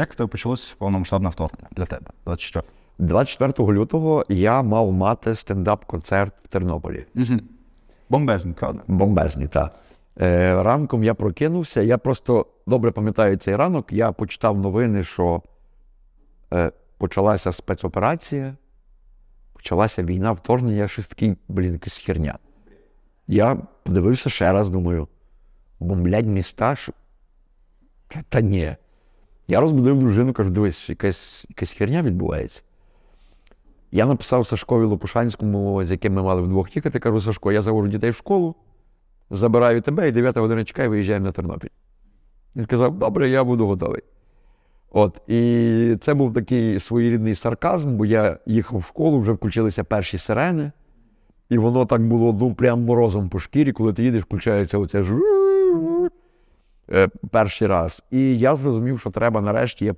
Як в тебе почалось повномасштабне вторгнення для тебе? 24. 24 лютого я мав мати стендап-концерт в Тернополі. Угу. Бомбезний, правда? Бомбезний, так. Е, ранком я прокинувся. Я просто добре пам'ятаю цей ранок. Я почитав новини, що е, почалася спецоперація, почалася війна, вторгнення, я щось такий, блін, якась херня. Я подивився ще раз, думаю, бомблять міста. Що... Та, та ні. Я розбудив дружину, кажу, дивись, якась, якась херня відбувається. Я написав Сашкові Лопушанському, з яким ми мали вдвох їхати, кажу, Сашко, я завожу дітей в школу, забираю тебе і 9 година чекай, виїжджаємо на Тернопіль. Він сказав, добре, я буду готовий. От, і це був такий своєрідний сарказм, бо я їхав в школу, вже включилися перші сирени, і воно так було ну, прям морозом по шкірі, коли ти їдеш, включається оце ж перший раз. І я зрозумів, що треба нарешті. Я